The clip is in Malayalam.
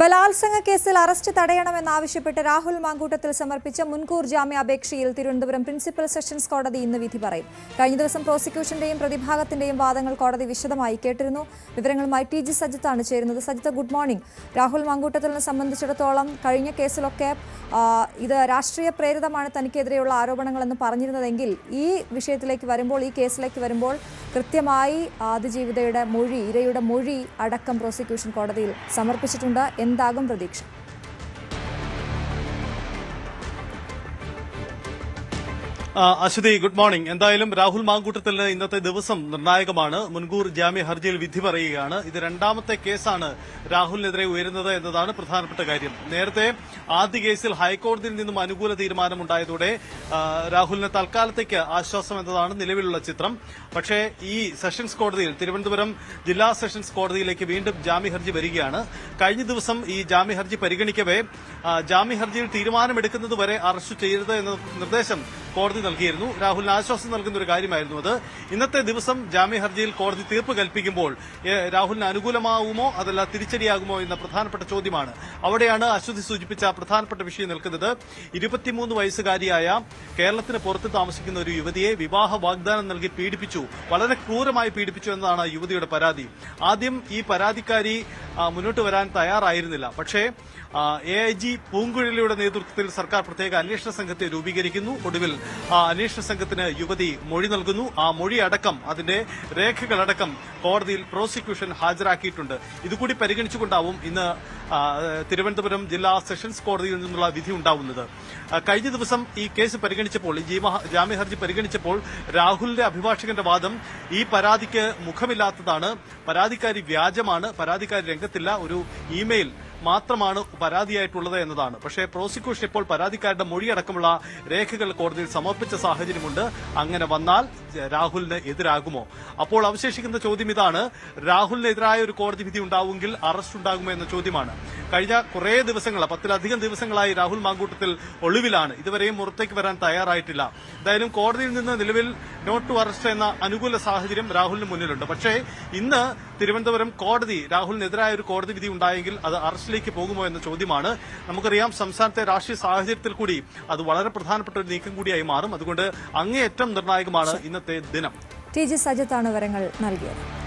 ബലാത്സംഗ കേസിൽ അറസ്റ്റ് തടയണമെന്നാവശ്യപ്പെട്ട് രാഹുൽ മാങ്കൂട്ടത്തിൽ സമർപ്പിച്ച മുൻകൂർ ജാമ്യാപേക്ഷയിൽ തിരുവനന്തപുരം പ്രിൻസിപ്പൽ സെഷൻസ് കോടതി ഇന്ന് വിധി പറയും. കഴിഞ്ഞ ദിവസം പ്രോസിക്യൂഷന്റെയും പ്രതിഭാഗത്തിന്റെയും വാദങ്ങൾ കോടതി വിശദമായി കേട്ടിരുന്നു. വിവരങ്ങളുമായി ടി ജി സജിത്താണ് ചേരുന്നത്. Sajith good morning. രാഹുൽ മാങ്കൂട്ടത്തിനെ സംബന്ധിച്ചിടത്തോളം കഴിഞ്ഞ കേസിലൊക്കെ ഇത് രാഷ്ട്രീയ പ്രേരിതമാണ് തനിക്കെതിരെയുള്ള ആരോപണങ്ങളെന്ന് പറഞ്ഞിരുന്നതെങ്കിൽ ഈ വിഷയത്തിലേക്ക് വരുമ്പോൾ ഈ കേസിലേക്ക് വരുമ്പോൾ കൃത്യമായി ആദ്യജീവിതയുടെ മൊഴി ഇരയുടെ മൊഴി അടക്കം പ്രോസിക്യൂഷൻ കോടതിയിൽ സമർപ്പിച്ചിട്ടുണ്ട്. എന്താകും പ്രതീക്ഷ. അശ്വതി ഗുഡ് മോർണിംഗ് എന്തായാലും രാഹുൽ മാങ്കൂട്ടത്തിന് ഇന്നത്തെ ദിവസം നിർണായകമാണ്. മുൻകൂർ ജാമ്യ ഹർജിയിൽ വിധി പറയുകയാണ്. ഇത് രണ്ടാമത്തെ കേസാണ് രാഹുലിനെതിരെ ഉയരുന്നത് എന്നതാണ് പ്രധാനപ്പെട്ട കാര്യം. നേരത്തെ ആദ്യ കേസിൽ ഹൈക്കോടതിയിൽ നിന്നും അനുകൂല തീരുമാനമുണ്ടായതോടെ രാഹുലിനെ തൽക്കാലത്തേക്ക് ആശ്വാസം എന്നതാണ് നിലവിലുള്ള ചിത്രം. പക്ഷേ ഈ സെഷൻസ് കോടതിയിൽ തിരുവനന്തപുരം ജില്ലാ സെഷൻസ് കോടതിയിലേക്ക് വീണ്ടും ജാമ്യ ഹർജി വരികയാണ്. കഴിഞ്ഞ ദിവസം ഈ ജാമ്യ ഹർജി പരിഗണിക്കവേ ജാമ്യ ഹർജിയിൽ തീരുമാനമെടുക്കുന്നതുവരെ അറസ്റ്റ് ചെയ്യരുത് എന്ന നിർദ്ദേശം കോടതി നൽകിയിരുന്നു. രാഹുലിന് ആശ്വാസം നൽകുന്ന ഒരു കാര്യമായിരുന്നു അത്. ഇന്നത്തെ ദിവസം ജാമ്യ ഹർജിയിൽ കോടതി തീർപ്പ് കൽപ്പിക്കുമ്പോൾ രാഹുലിന് അനുകൂലമാവുമോ അതല്ല തിരിച്ചടിയാകുമോ എന്ന പ്രധാനപ്പെട്ട ചോദ്യമാണ്. അവിടെയാണ് അശ്വതി സൂചിപ്പിച്ച പ്രധാനപ്പെട്ട വിഷയം നിൽക്കുന്നത്. ഇരുപത്തിമൂന്ന് വയസ്സുകാരിയായ കേരളത്തിന് പുറത്ത് താമസിക്കുന്ന ഒരു യുവതിയെ വിവാഹ വാഗ്ദാനം നൽകി പീഡിപ്പിച്ചു. വളരെ ക്രൂരമായി പീഡിപ്പിച്ചു എന്നതാണ് യുവതിയുടെ പരാതി. ആദ്യം ഈ പരാതിക്കാരി മുന്നോട്ട് വരാൻ തയ്യാറായിരുന്നില്ല. പക്ഷേ എ ഐ ജി പൂങ്കുഴലിയുടെ നേതൃത്വത്തിൽ സർക്കാർ പ്രത്യേക അന്വേഷണ സംഘത്തെ രൂപീകരിക്കുന്നു. ഒടുവിൽ ആ അന്വേഷണ സംഘത്തിന് യുവതി മൊഴി നൽകുന്നു. ആ മൊഴി അടക്കം അതിന്റെ രേഖകളടക്കം കോടതിയിൽ പ്രോസിക്യൂഷൻ ഹാജരാക്കിയിട്ടുണ്ട്. ഇതുകൂടി പരിഗണിച്ചുകൊണ്ടാവും ഇന്ന് തിരുവനന്തപുരം ജില്ലാ സെഷൻസ് കോടതിയിൽ നിന്നുള്ള വിധി ഉണ്ടാവുന്നത്. കഴിഞ്ഞ ദിവസം ഈ കേസ് പരിഗണിച്ചപ്പോൾ ഈ ജാമ്യഹർജി ജാമ്യ ഹർജി പരിഗണിച്ചപ്പോൾ രാഹുലിന്റെ അഭിഭാഷകന്റെ വാദം ഈ പരാതിക്ക് മുഖമില്ലാത്തതാണ്. പരാതിക്കാരി വ്യാജമാണ്. പരാതിക്കാരി രംഗത്തില്ല. ഒരു ഇമെയിൽ മാത്രമാണ് പരാതിയായിട്ടുള്ളത് എന്നതാണ്. പക്ഷേ പ്രോസിക്യൂഷൻ ഇപ്പോൾ പരാതിക്കാരുടെ മൊഴിയടക്കമുള്ള രേഖകൾ കോടതിയിൽ സമർപ്പിച്ച സാഹചര്യമുണ്ട്. അങ്ങനെ വന്നാൽ രാഹുലിന് എതിരാകുമോ? അപ്പോൾ അവശേഷിക്കുന്ന ചോദ്യം ഇതാണ്. രാഹുലിനെതിരായ ഒരു കോടതി വിധി ഉണ്ടാവുമെങ്കിൽ അറസ്റ്റ് ഉണ്ടാകുമോ എന്ന ചോദ്യമാണ്. കഴിഞ്ഞ കുറേ ദിവസങ്ങൾ പത്തിലധികം ദിവസങ്ങളായി രാഹുൽ മാങ്കൂട്ടത്തിൽ ഒളിവിലാണ്. ഇതുവരെയും പുറത്തേക്ക് വരാൻ തയ്യാറായിട്ടില്ല. എന്തായാലും കോടതിയിൽ നിന്ന് നിലവിൽ നോട്ട് ടു അറസ്റ്റ് എന്ന അനുകൂല സാഹചര്യം രാഹുലിന് മുന്നിലുണ്ട്. പക്ഷേ ഇന്ന് തിരുവനന്തപുരം കോടതി രാഹുലിനെതിരായ ഒരു കോടതി വിധി ഉണ്ടായെങ്കിൽ അത് അറസ്റ്റിലേക്ക് പോകുമോ എന്ന ചോദ്യമാണ്. നമുക്കറിയാം സംസ്ഥാനത്തെ രാഷ്ട്രീയ സാഹചര്യത്തിൽ കൂടി അത് വളരെ പ്രധാനപ്പെട്ട ഒരു നീക്കം കൂടിയായി മാറും. അതുകൊണ്ട് അങ്ങേയറ്റം നിർണായകമാണ് ഇന്നത്തെ ദിനം. ടി ജി സജിത്താണ് വിവരങ്ങൾ നൽകിയത്.